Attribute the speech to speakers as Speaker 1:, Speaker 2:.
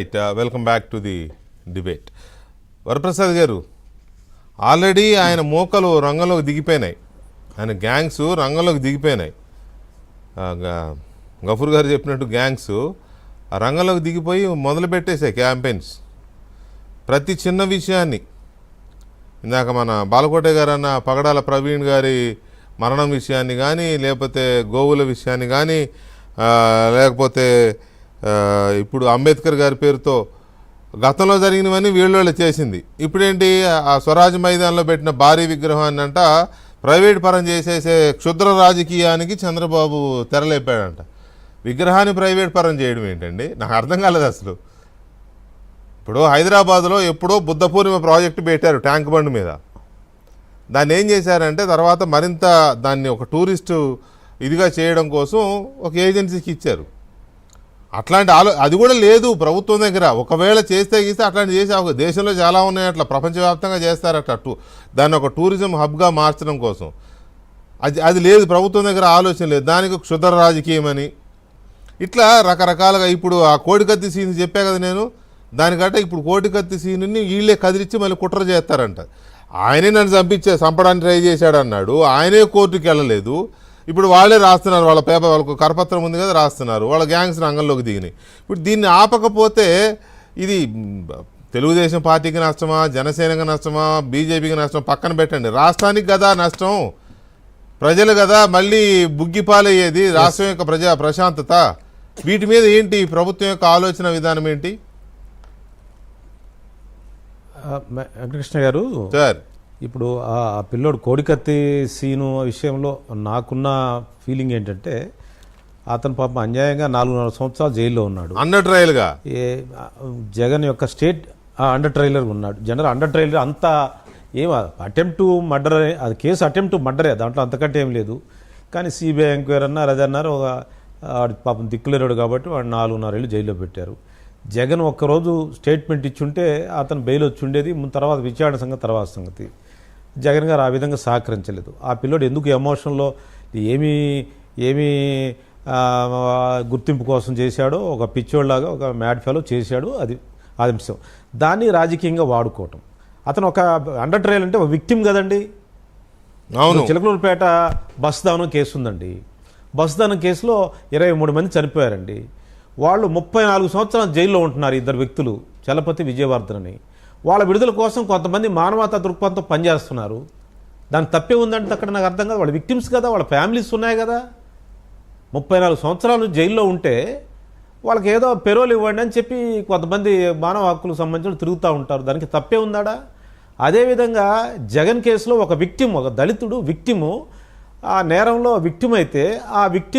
Speaker 1: Right welcome back to the debate Varaprasad garu already ఆయన మోకలు రంగంలోకి దిగిపోయినాయి. ఆయన గ్యాంగ్స్ రంగంలోకి దిగిపోయినాయి. గఫూర్ గారు చెప్పినట్టు గ్యాంగ్స్ రంగంలోకి దిగిపోయి మొదలుపెట్టేసాయి క్యాంపెయిన్స్ ప్రతి చిన్న విషయాన్ని ఇందాక మన బాలకోట గారు అన్న పగడాల ప్రవీణ్ గారి మరణం విషయాన్ని కానీ లేకపోతే గోవుల విషయాన్ని కానీ లేకపోతే ఇప్పుడు అంబేద్కర్ గారి పేరుతో గతంలో జరిగినవన్నీ వీళ్ళోళ్ళు చేసింది. ఇప్పుడేంటి? ఆ స్వరాజ్ మైదానంలో పెట్టిన భారీ విగ్రహాన్ని అంట ప్రైవేట్ పరం చేసేసే క్షుద్ర రాజకీయానికి చంద్రబాబు తెరలేపాడంట. విగ్రహాన్ని ప్రైవేట్ పరం చేయడం ఏంటండి? నాకు అర్థం కాలేదు అసలు. ఇప్పుడు హైదరాబాద్లో ఎప్పుడో బుద్ధ పూర్ణిమ ప్రాజెక్టు పెట్టారు ట్యాంక్ బండ్ మీద. దాన్ని ఏం చేశారంటే తర్వాత మరింత దాన్ని ఒక టూరిస్టు ఇదిగా చేయడం కోసం ఒక ఏజెన్సీకి ఇచ్చారు. అట్లాంటి ఆలో అది కూడా లేదు ప్రభుత్వం దగ్గర. ఒకవేళ చేస్తే గీస్తే అట్లాంటి చేసే దేశంలో చాలా ఉన్నాయి అట్లా. ప్రపంచవ్యాప్తంగా చేస్తారట టూ దాన్ని ఒక టూరిజం హబ్గా మార్చడం కోసం. అది అది లేదు. ప్రభుత్వం దగ్గర ఆలోచన లేదు. దానికి ఒక క్షుద్ర రాజకీయం అని ఇట్లా రకరకాలుగా ఇప్పుడు ఆ కోడికత్తి సీన్ చెప్పా కదా నేను. దానికంటే ఇప్పుడు కోడికత్తి సీన్ని వీళ్ళే కదిలిచ్చి మళ్ళీ కుట్ర చేస్తారంట. ఆయనే నన్ను చంపించే చంపడానికి ట్రై చేశాడు అన్నాడు ఆయనే కోర్టుకి వెళ్ళలేదు ఇప్పుడు వాళ్ళే రాస్తున్నారు వాళ్ళ పేపర్ వాళ్ళకు కరపత్రం ఉంది కదా రాస్తున్నారు. వాళ్ళ గ్యాంగ్స్ రంగంలోకి దిగినాయి. ఇప్పుడు దీన్ని ఆపకపోతే ఇది తెలుగుదేశం పార్టీకి నష్టమా జనసేనకి నష్టమా బీజేపీకి నష్టం పక్కన పెట్టండి. రాష్ట్రానికి కదా నష్టం ప్రజలు కదా మళ్ళీ బుగ్గిపాలయ్యేది రాష్ట్రం యొక్క ప్రజా ప్రశాంతత. వీటి మీద ఏంటి ప్రభుత్వం యొక్క ఆలోచన విధానం ఏంటి?
Speaker 2: వెంకటకృష్ణ గారు
Speaker 1: సార్.
Speaker 2: ఇప్పుడు ఆ పిల్లోడు కోడికత్తి సీను విషయంలో నాకున్న ఫీలింగ్ ఏంటంటే అతను పాపం అన్యాయంగా నాలుగున్నర సంవత్సరాలు జైల్లో ఉన్నాడు.
Speaker 1: అండర్ ట్రయల్గా
Speaker 2: జగన్ యొక్క స్టేట్ ఆ, అండర్ ట్రైలర్ ఉన్నాడు. జనరల్ అండర్ ట్రైలర్ అంత ఏం అటెంప్ట్ టు మర్డర్ అది కేసు అటెంప్ట్ టు మర్డరే దాంట్లో అంతకంటే ఏం లేదు. కానీ సిబిఐ ఎంక్వైరీ అన్నారు అది అన్నారు ఒక పాపం దిక్కులేరాడు కాబట్టి వాడు నాలుగున్నర ఏళ్ళు జైల్లో పెట్టారు. జగన్ ఒక్కరోజు స్టేట్మెంట్ ఇచ్చుంటే అతను బెయిల్ వచ్చి ఉండేది ముందు తర్వాత విచారణ సంగతి తర్వాత సంగతి. జగన్ గారు ఆ విధంగా సహకరించలేదు. ఆ పిల్లోడు ఎందుకు ఎమోషన్లో ఏమీ ఏమీ గుర్తింపు కోసం చేశాడో ఒక పిచ్చోళ్ళలాగా ఒక మ్యాడ్ ఫెలో చేశాడు అది అది అంశం. దాన్ని రాజకీయంగా వాడుకోవటం. అతను ఒక అండర్ ట్రయల్ అంటే ఒక విక్టిమ్ కదండి.
Speaker 1: అవును.
Speaker 2: చిలకలూరుపేట బస్ దానం కేసు ఉందండి. బస్ దానం కేసులో ఇరవై మూడు మంది చనిపోయారండి. వాళ్ళు ముప్పై నాలుగు సంవత్సరాలు జైల్లో ఉంటున్నారు ఇద్దరు వ్యక్తులు చలపతి విజయవర్ధన్ అని వాళ్ళ విడుదల కోసం కొంతమంది మానవతా దృక్పథంతో పనిచేస్తున్నారు. దానికి తప్పే ఉందంటే అక్కడ నాకు అర్థం కాదు. వాళ్ళ విక్టిమ్స్ కదా వాళ్ళ ఫ్యామిలీస్ ఉన్నాయి కదా. ముప్పై నాలుగు సంవత్సరాలు జైల్లో ఉంటే వాళ్ళకి ఏదో పెరోలు ఇవ్వండి అని చెప్పి కొంతమంది మానవ హక్కులకు సంబంధించిన తిరుగుతూ ఉంటారు. దానికి తప్పే ఉందాడా? అదేవిధంగా జగన్ కేసులో ఒక విక్టిమ్ ఒక దళితుడు విక్టిము ఆ నేరంలో విక్టిమ్ అయితే ఆ విక్టిమ్